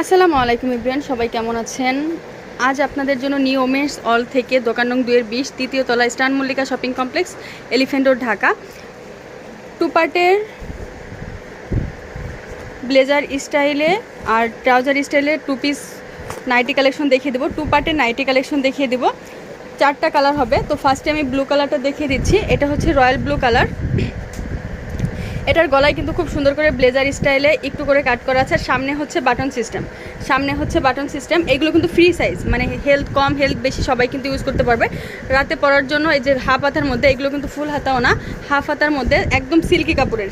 আসসালামু আলাইকুম ইব্রিয়ান সবাই কেমন আছেন? আজ আপনাদের জন্য নিউ ওমেন্স অল থেকে দোকান নং দুয়ের বিশ, তৃতীয় তলা Stern Mallika shopping complex elephant road, Dhaka. Two পার্টের ব্লেজার স্টাইলে আর ট্রাউজার স্টাইলে টু পিস নাইটি কালেকশন দেখিয়ে দেবো। টু পার্টের নাইটি কালেকশন দেখিয়ে দেবো। চারটা কালার হবে। তো ফার্স্টে আমি ব্লু কালারটা দেখিয়ে দিচ্ছি। এটা হচ্ছে রয়্যাল ব্লু কালার এটার গলায় কিন্তু খুব সুন্দর করে ব্লেজার স্টাইলে একটু করে কাট করা আছে। সামনে হচ্ছে বাটন সিস্টেম। সামনে হচ্ছে বাটন সিস্টেম। এগুলো কিন্তু ফ্রি সাইজ মানে হেলথ কম হেলথ বেশি সবাই কিন্তু ইউজ করতে পারবে। রাতে পরার জন্য এই যে হাফ হাতার মধ্যে, এগুলো কিন্তু ফুল হাতাও না, হাফ হাতার মধ্যে একদম সিল্কি কাপড়ের।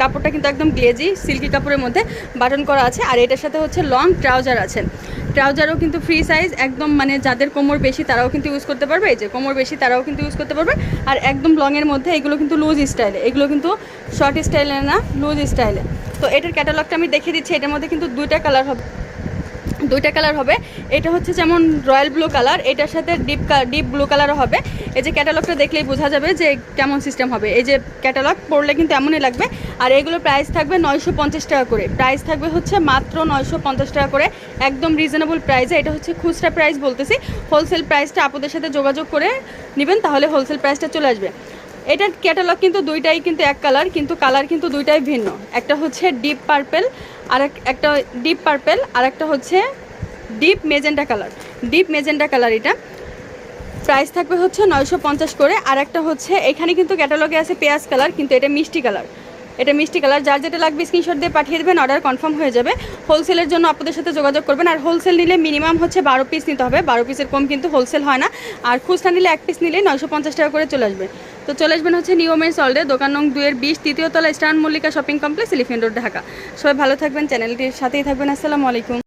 কাপড়টা কিন্তু একদম গ্লেজি সিল্কি কাপড়ের মধ্যে বাটন করা আছে। আর এটার সাথে হচ্ছে লং ট্রাউজার আছে। ট্রাউজারও কিন্তু ফ্রি সাইজ একদম মানে যাদের কোমর বেশি তারাও কিন্তু ইউজ করতে পারবে, এই যে কোমর বেশি তারাও কিন্তু ইউজ করতে পারবে। আর একদম লংয়ের মধ্যে এগুলো কিন্তু লুজ স্টাইলে এগুলো কিন্তু শর্ট স্টাইলে না লুজ স্টাইলে তো এটার ক্যাটালগটা আমি দেখিয়ে দিচ্ছি, এটার মধ্যে কিন্তু দুইটা কালার হবে। দুইটা কালার হবে। এটা হচ্ছে যেমন রয়্যাল ব্লু কালার এটার সাথে ডিপ ডিপ ব্লু কালারও হবে। এই যে ক্যাটালগটা দেখলেই বোঝা যাবে যে কেমন সিস্টেম হবে। এই যে ক্যাটালগ পড়লে কিন্তু এমনই লাগবে। আর এগুলোর প্রাইস থাকবে নয়শো পঞ্চাশ টাকা করে। প্রাইস থাকবে হচ্ছে মাত্র নয়শো পঞ্চাশ টাকা করে। একদম রিজনেবল প্রাইসে এটা হচ্ছে খুচরা প্রাইস বলতেছি। হোলসেল প্রাইসটা আপনাদের সাথে যোগাযোগ করে নেবেন, তাহলে হোলসেল প্রাইসটা চলে আসবে। এটার ক্যাটালগ কিন্তু দুইটাই কিন্তু এক কালার কিন্তু কালার কিন্তু দুইটাই ভিন্ন। একটা হচ্ছে ডিপ পার্পেল আর এক- একটা ডিপ পার্পেল আর একটা হচ্ছে deep magenta colour deep magenta colour এটা। প্রাইস থাকবে হচ্ছে নয়শো পঞ্চাশ করে, আর একটা হচ্ছে এখানে কিন্তু ক্যাটালগে আছে পেঁয়াজ কালার কিন্তু এটা মিষ্টি কালার এটা মিষ্টি কালার। যার যেটা লাগবে স্ক্রিনশট দিয়ে পাঠিয়ে দেবেন অর্ডার কনফার্ম হয়ে যাবে। হোলসেলের জন্য আপনাদের সাথে যোগাযোগ করবেন। আর হোলসেল নিলে মিনিমাম হচ্ছে বারো পিস নিতে হবে। বারো পিসের কম কিন্তু হোলসেল হয় না। আর খুচরা নিলে এক পিস নিলে নয়শো পঞ্চাশ টাকা করে চলে আসবে। তো চলে আসবেন হচ্ছে নিয়মের সল্ডে দোকান নং দুয়ের বিশ, তৃতীয় তলা Stern Mallika shopping complex elephant road Dhaka. সবাই ভালো থাকবেন চ্যানেলটির সাথেই থাকবেন। আসসালামু আলাইকুম।